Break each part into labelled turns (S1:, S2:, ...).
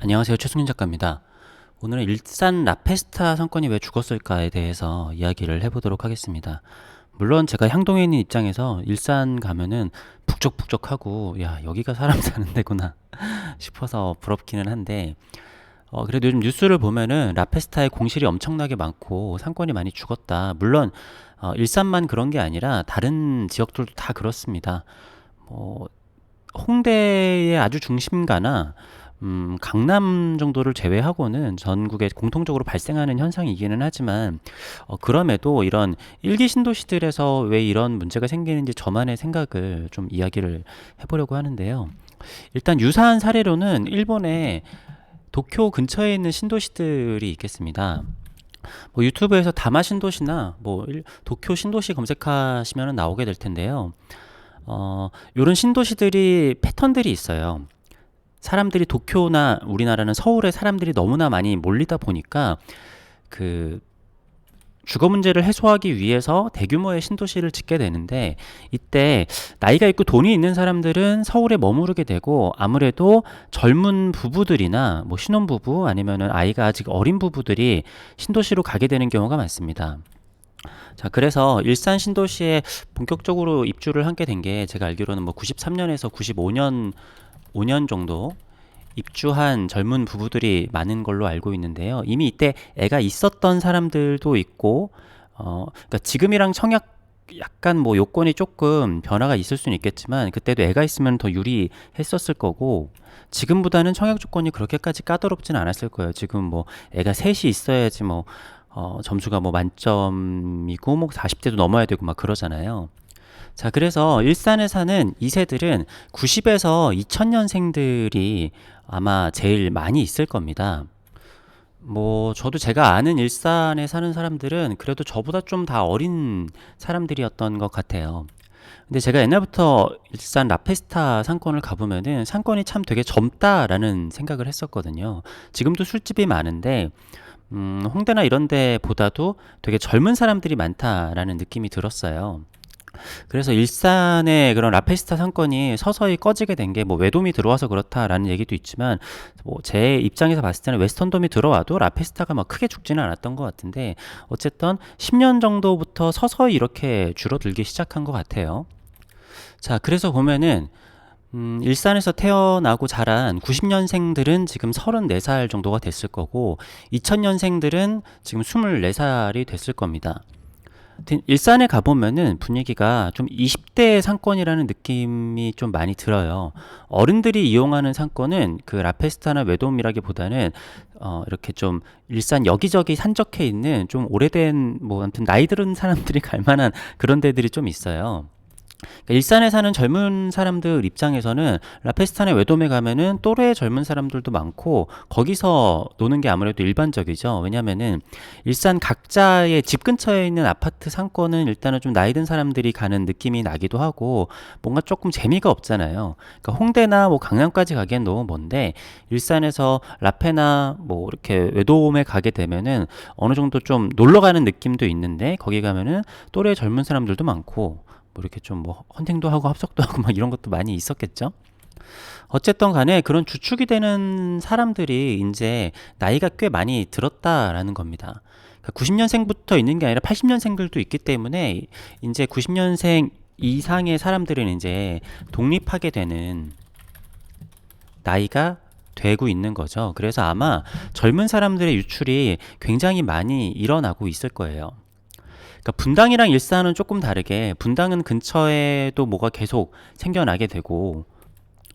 S1: 안녕하세요. 최승윤 작가입니다. 오늘은 일산 라페스타 상권이 왜 죽었을까에 대해서 이야기를 해보도록 하겠습니다. 물론 제가 향동에 있는 입장에서 일산 가면은 북적북적하고 야 여기가 사람 사는 데구나 싶어서 부럽기는 한데 어, 그래도 요즘 뉴스를 보면은 라페스타에 공실이 엄청나게 많고 상권이 많이 죽었다. 물론 어, 일산만 그런 게 아니라 다른 지역들도 다 그렇습니다. 뭐 홍대의 아주 중심가나 음, 강남 정도를 제외하고는 전국에 공통적으로 발생하는 현상이기는 하지만 어, 그럼에도 이런 일기 신도시들에서 왜 이런 문제가 생기는지 저만의 생각을 좀 이야기를 해보려고 하는데요. 일단 유사한 사례로는 일본의 도쿄 근처에 있는 신도시들이 있겠습니다. 뭐 유튜브에서 다마 신도시나 뭐 일- 도쿄 신도시 검색하시면 나오게 될 텐데요. 어, 요런 신도시들이 패턴들이 있어요. 사람들이 도쿄나 우리나라는 서울에 사람들이 너무나 많이 몰리다 보니까 그 주거 문제를 해소하기 위해서 대규모의 신도시를 짓게 되는데 이때 나이가 있고 돈이 있는 사람들은 서울에 머무르게 되고 아무래도 젊은 부부들이나 뭐 신혼부부 아니면은 아이가 아직 어린 부부들이 신도시로 가게 되는 경우가 많습니다. 자, 그래서 일산 신도시에 본격적으로 입주를 하게 된 게 제가 알기로는 뭐 93년에서 95년 5년 정도 입주한 젊은 부부들이 많은 걸로 알고 있는데요. 이미 이때 애가 있었던 사람들도 있고, 어, 그러니까 지금이랑 청약 약간 뭐 요건이 조금 변화가 있을 수는 있겠지만 그때도 애가 있으면 더 유리했었을 거고 지금보다는 청약 조건이 그렇게까지 까다롭지는 않았을 거예요. 지금 뭐 애가 셋이 있어야지 뭐 어, 점수가 뭐 만점이고 뭐 40대도 넘어야 되고 막 그러잖아요. 자, 그래서 일산에 사는 2세들은 90에서 2000년생들이 아마 제일 많이 있을 겁니다. 뭐, 저도 제가 아는 일산에 사는 사람들은 그래도 저보다 좀 다 어린 사람들이었던 것 같아요. 근데 제가 옛날부터 일산 라페스타 상권을 가보면은 상권이 참 되게 젊다라는 생각을 했었거든요. 지금도 술집이 많은데, 음, 홍대나 이런 데보다도 되게 젊은 사람들이 많다라는 느낌이 들었어요. 그래서 일산의 그런 라페스타 상권이 서서히 꺼지게 된 게 뭐 외돔이 들어와서 그렇다라는 얘기도 있지만 뭐 제 입장에서 봤을 때는 웨스턴돔이 들어와도 라페스타가 막 크게 죽지는 않았던 것 같은데 어쨌든 10년 정도부터 서서히 이렇게 줄어들기 시작한 것 같아요. 자, 그래서 보면은 음, 일산에서 태어나고 자란 90년생들은 지금 34살 정도가 됐을 거고 2000년생들은 지금 24살이 됐을 겁니다. 일산에 가보면은 분위기가 좀 20대 상권이라는 느낌이 좀 많이 들어요. 어른들이 이용하는 상권은 그 라페스타나 외돔이라기보다는 어 이렇게 좀 일산 여기저기 산적해 있는 좀 오래된 뭐 아무튼 나이 들은 사람들이 갈 만한 그런 데들이 좀 있어요. 그러니까 일산에 사는 젊은 사람들 입장에서는 라페스타네 외돔에 가면은 또래 젊은 사람들도 많고 거기서 노는 게 아무래도 일반적이죠. 왜냐면은 일산 각자의 집 근처에 있는 아파트 상권은 일단은 좀 나이 든 사람들이 가는 느낌이 나기도 하고 뭔가 조금 재미가 없잖아요. 그러니까 홍대나 뭐 강남까지 가기엔 너무 먼데 일산에서 라페나 뭐 이렇게 외돔에 가게 되면은 어느 정도 좀 놀러 가는 느낌도 있는데 거기 가면은 또래 젊은 사람들도 많고 뭐 이렇게 좀 뭐 헌팅도 하고 합석도 하고 막 이런 것도 많이 있었겠죠. 어쨌든 간에 그런 주축이 되는 사람들이 이제 나이가 꽤 많이 들었다라는 겁니다. 90년생부터 있는 게 아니라 80년생들도 있기 때문에 이제 90년생 이상의 사람들은 이제 독립하게 되는 나이가 되고 있는 거죠. 그래서 아마 젊은 사람들의 유출이 굉장히 많이 일어나고 있을 거예요. 그러니까 분당이랑 일산은 조금 다르게 분당은 근처에도 뭐가 계속 생겨나게 되고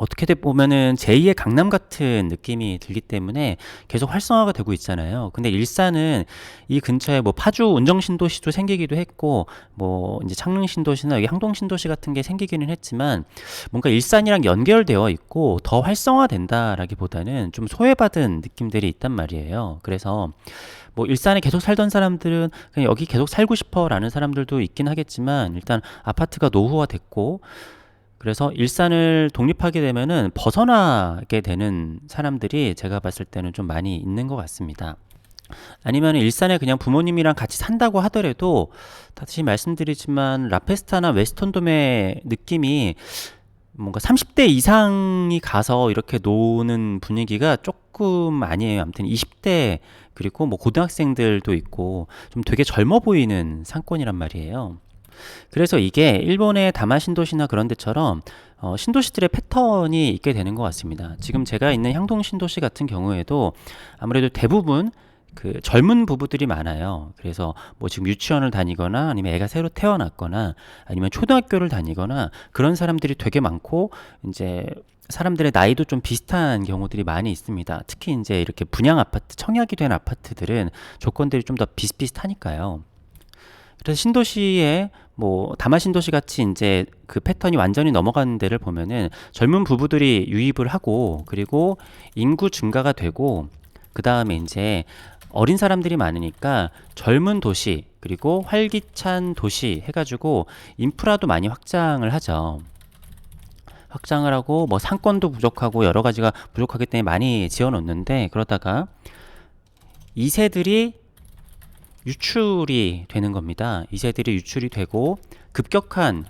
S1: 어떻게 돼 보면은 제2의 강남 같은 느낌이 들기 때문에 계속 활성화가 되고 있잖아요. 근데 일산은 이 근처에 뭐 파주 운정 신도시도 생기기도 했고 뭐 이제 창릉 신도시나 여기 항동 신도시 같은 게 생기기는 했지만 뭔가 일산이랑 연결되어 있고 더 활성화된다라기보다는 좀 소외받은 느낌들이 있단 말이에요. 그래서 뭐 일산에 계속 살던 사람들은 그냥 여기 계속 살고 싶어라는 사람들도 있긴 하겠지만 일단 아파트가 노후화됐고 그래서 일산을 독립하게 되면은 벗어나게 되는 사람들이 제가 봤을 때는 좀 많이 있는 것 같습니다. 아니면 일산에 그냥 부모님이랑 같이 산다고 하더라도 다시 말씀드리지만 라페스타나 웨스턴돔의 느낌이 뭔가 30대 이상이 가서 이렇게 노는 분위기가 조금 아니에요. 아무튼 20대 그리고 뭐 고등학생들도 있고 좀 되게 젊어 보이는 상권이란 말이에요. 그래서 이게 일본의 다마 신도시나 그런 데처럼 어, 신도시들의 패턴이 있게 되는 것 같습니다. 지금 제가 있는 향동 신도시 같은 경우에도 아무래도 대부분 그 젊은 부부들이 많아요. 그래서 뭐 지금 유치원을 다니거나 아니면 애가 새로 태어났거나 아니면 초등학교를 다니거나 그런 사람들이 되게 많고 이제 사람들의 나이도 좀 비슷한 경우들이 많이 있습니다. 특히 이제 이렇게 분양 아파트, 청약이 된 아파트들은 조건들이 좀 더 비슷비슷하니까요. 그래서 신도시에 뭐 다마 신도시 같이 이제 그 패턴이 완전히 넘어가는 데를 보면은 젊은 부부들이 유입을 하고 그리고 인구 증가가 되고 그 다음에 이제 어린 사람들이 많으니까 젊은 도시 그리고 활기찬 도시 해가지고 인프라도 많이 확장을 하죠. 확장을 하고 뭐 상권도 부족하고 여러 가지가 부족하기 때문에 많이 지어 놓는데 그러다가 2세들이 유출이 되는 겁니다. 2세들이 유출이 되고 급격한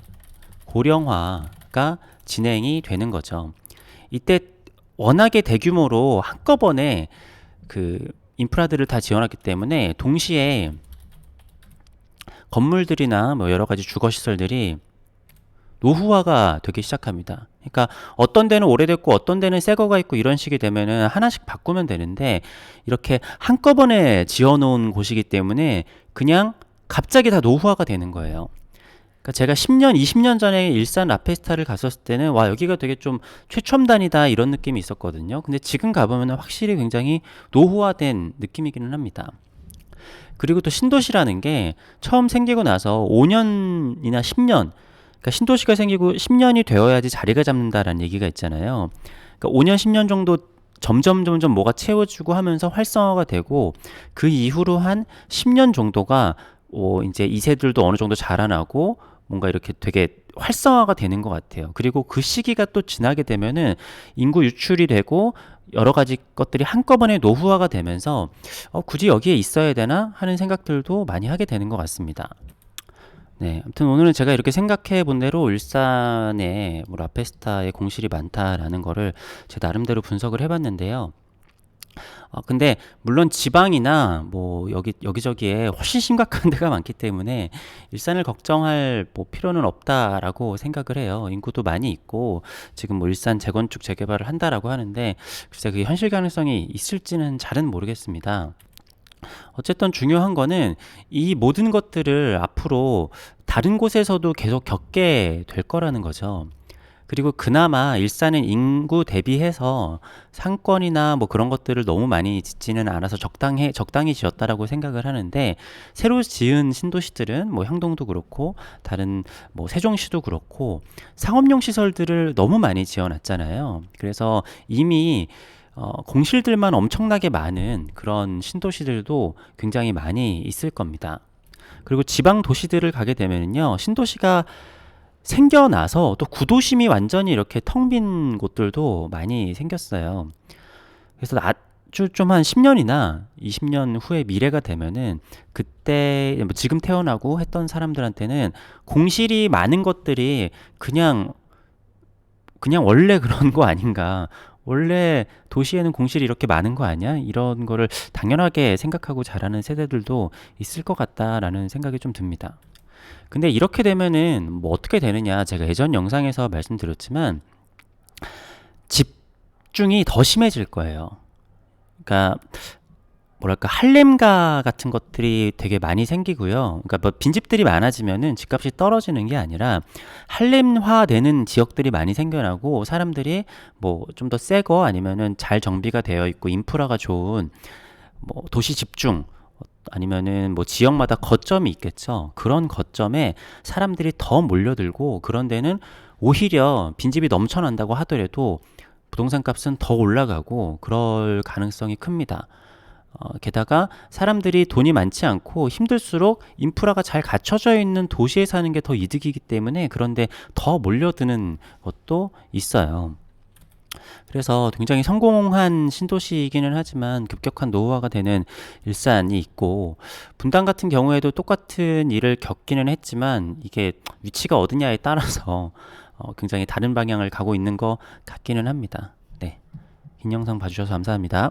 S1: 고령화가 진행이 되는 거죠. 이때 워낙에 대규모로 한꺼번에 그 인프라들을 다 지어놨기 때문에 동시에 건물들이나 뭐 여러 가지 주거 시설들이 노후화가 되기 시작합니다. 그러니까 어떤 데는 오래됐고 어떤 데는 새 거가 있고 이런 식이 되면은 하나씩 바꾸면 되는데 이렇게 한꺼번에 지어 놓은 곳이기 때문에 그냥 갑자기 다 노후화가 되는 거예요. 그러니까 제가 10년, 20년 전에 일산 라페스타를 갔었을 때는 와 여기가 되게 좀 최첨단이다 이런 느낌이 있었거든요. 근데 지금 가보면 확실히 굉장히 노후화된 느낌이기는 합니다. 그리고 또 신도시라는 게 처음 생기고 나서 5년이나 10년 그러니까 신도시가 생기고 10년이 되어야지 자리가 잡는다라는 얘기가 있잖아요. 그러니까 5년, 10년 정도 점점 점점 뭐가 채워지고 하면서 활성화가 되고 그 이후로 한 10년 정도가 어, 이제 이세들도 어느 정도 자라나고 뭔가 이렇게 되게 활성화가 되는 것 같아요. 그리고 그 시기가 또 지나게 되면은 인구 유출이 되고 여러 가지 것들이 한꺼번에 노후화가 되면서 어, 굳이 여기에 있어야 되나 하는 생각들도 많이 하게 되는 것 같습니다. 네, 아무튼 오늘은 제가 이렇게 생각해 본 대로 일산에 뭐 라페스타의 공실이 많다라는 거를 제 나름대로 분석을 해봤는데요. 어, 근데 물론 지방이나 뭐 여기 여기저기에 훨씬 심각한 데가 많기 때문에 일산을 걱정할 뭐 필요는 없다라고 생각을 해요. 인구도 많이 있고 지금 뭐 일산 재건축 재개발을 한다라고 하는데 글쎄 그게 현실 가능성이 있을지는 잘은 모르겠습니다. 어쨌든 중요한 거는 이 모든 것들을 앞으로 다른 곳에서도 계속 겪게 될 거라는 거죠. 그리고 그나마 일산은 인구 대비해서 상권이나 뭐 그런 것들을 너무 많이 짓지는 않아서 적당해 적당히 지었다라고 생각을 하는데 새로 지은 신도시들은 뭐 향동도 그렇고 다른 뭐 세종시도 그렇고 상업용 시설들을 너무 많이 지어놨잖아요. 그래서 이미 어, 공실들만 엄청나게 많은 그런 신도시들도 굉장히 많이 있을 겁니다. 그리고 지방 도시들을 가게 되면요, 신도시가 생겨나서 또 구도심이 완전히 이렇게 텅 빈 곳들도 많이 생겼어요. 그래서 아주 좀 한 10년이나 20년 후에 미래가 되면은 그때 뭐 지금 태어나고 했던 사람들한테는 공실이 많은 것들이 그냥 그냥 원래 그런 거 아닌가. 원래 도시에는 공실이 이렇게 많은 거 아니야? 이런 거를 당연하게 생각하고 자라는 세대들도 있을 것 같다라는 생각이 좀 듭니다. 근데 이렇게 되면은 뭐 어떻게 되느냐? 제가 예전 영상에서 말씀드렸지만 집중이 더 심해질 거예요. 그러니까 뭐랄까 할렘가 같은 것들이 되게 많이 생기고요. 그러니까 뭐 빈집들이 많아지면은 집값이 떨어지는 게 아니라 할렘화 되는 지역들이 많이 생겨나고 사람들이 뭐 좀 더 새거 아니면은 잘 정비가 되어 있고 인프라가 좋은 뭐 도시 집중 아니면은 뭐 지역마다 거점이 있겠죠. 그런 거점에 사람들이 더 몰려들고 그런 데는 오히려 빈집이 넘쳐난다고 하더라도 부동산 값은 더 올라가고 그럴 가능성이 큽니다. 어, 게다가 사람들이 돈이 많지 않고 힘들수록 인프라가 잘 갖춰져 있는 도시에 사는 게 더 이득이기 때문에 그런데 더 몰려드는 것도 있어요. 그래서 굉장히 성공한 신도시이기는 하지만 급격한 노후화가 되는 일산이 있고 분당 같은 경우에도 똑같은 일을 겪기는 했지만 이게 위치가 어디냐에 따라서 어, 굉장히 다른 방향을 가고 있는 것 같기는 합니다. 네. 긴 영상 봐주셔서 감사합니다.